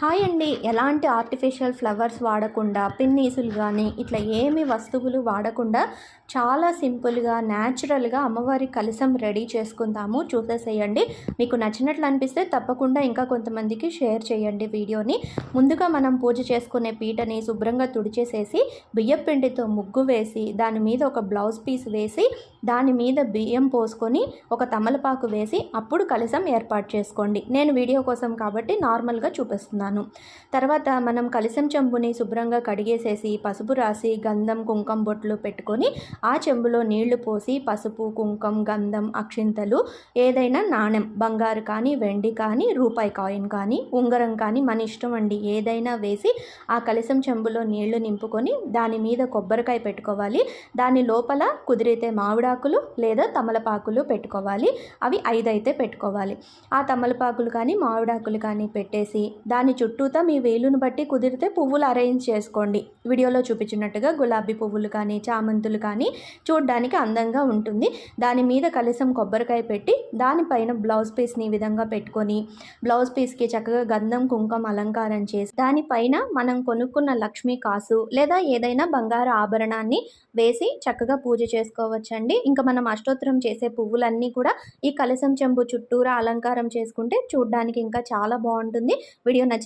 Hi అండి. ఎలాంటి artificial flowers వాడకుండా పిన్నీసులు కానీ ఇట్లా ఏమి వస్తువులు వాడకుండా చాలా సింపుల్గా న్యాచురల్గా అమ్మవారి కలసం రెడీ చేసుకుందాము చూసేసేయండి. మీకు నచ్చినట్లు అనిపిస్తే తప్పకుండా ఇంకా కొంతమందికి షేర్ చేయండి వీడియోని. ముందుగా మనం పూజ చేసుకునే పీటని శుభ్రంగా తుడిచేసేసి బియ్యం పిండితో ముగ్గు వేసి దాని మీద ఒక బ్లౌజ్ పీస్ వేసి దాని మీద బియ్యం పోసుకొని ఒక తమలపాకు వేసి అప్పుడు కలసం ఏర్పాటు చేసుకోండి. నేను వీడియో కోసం కాబట్టి నార్మల్గా చూపిస్తున్నాను. తర్వాత మనం కలిసం చెంబుని శుభ్రంగా కడిగేసేసి పసుపు రాసి గంధం కుంకం బొట్లు పెట్టుకొని ఆ చెంబులో నీళ్ళు పోసి పసుపు కుంకం గంధం అక్షింతలు ఏదైనా నాణెం బంగారు కానీ వెండి కానీ రూపాయి కాయిన్ కానీ ఉంగరం కానీ మన ఇష్టం అండి. ఏదైనా వేసి ఆ కలిసం చెంబులో నీళ్ళు నింపుకొని దాని మీద కొబ్బరికాయ పెట్టుకోవాలి. దాని లోపల కుదిరితే మామిడాకులు లేదా తమలపాకులు పెట్టుకోవాలి. అవి ఐదు అయితే పెట్టుకోవాలి. ఆ తమలపాకులు కానీ మామిడాకులు కానీ పెట్టేసి దాని చుట్టూతా మీ వేలును బట్టి కుదిరితే పువ్వులు అరేంజ్ చేసుకోండి. వీడియోలో చూపించినట్టుగా గులాబీ పువ్వులు కానీ చామంతులు కానీ చూడ్డానికి అందంగా ఉంటుంది. దాని మీద కలసం కొబ్బరికాయ పెట్టి దానిపైన బ్లౌజ్ పీస్ని ఈ విధంగా పెట్టుకొని బ్లౌజ్ పీస్కి చక్కగా గంధం కుంకం అలంకారం చేసి దానిపైన మనం కొనుక్కున్న లక్ష్మీ కాసు లేదా ఏదైనా బంగారు ఆభరణాన్ని వేసి చక్కగా పూజ చేసుకోవచ్చండి. ఇంకా మనం అష్టోత్తరం చేసే పువ్వులన్నీ కూడా ఈ కలసం చెంబు చుట్టూరా అలంకారం చేసుకుంటే చూడ్డానికి ఇంకా చాలా బాగుంటుంది. వీడియో నచ్చి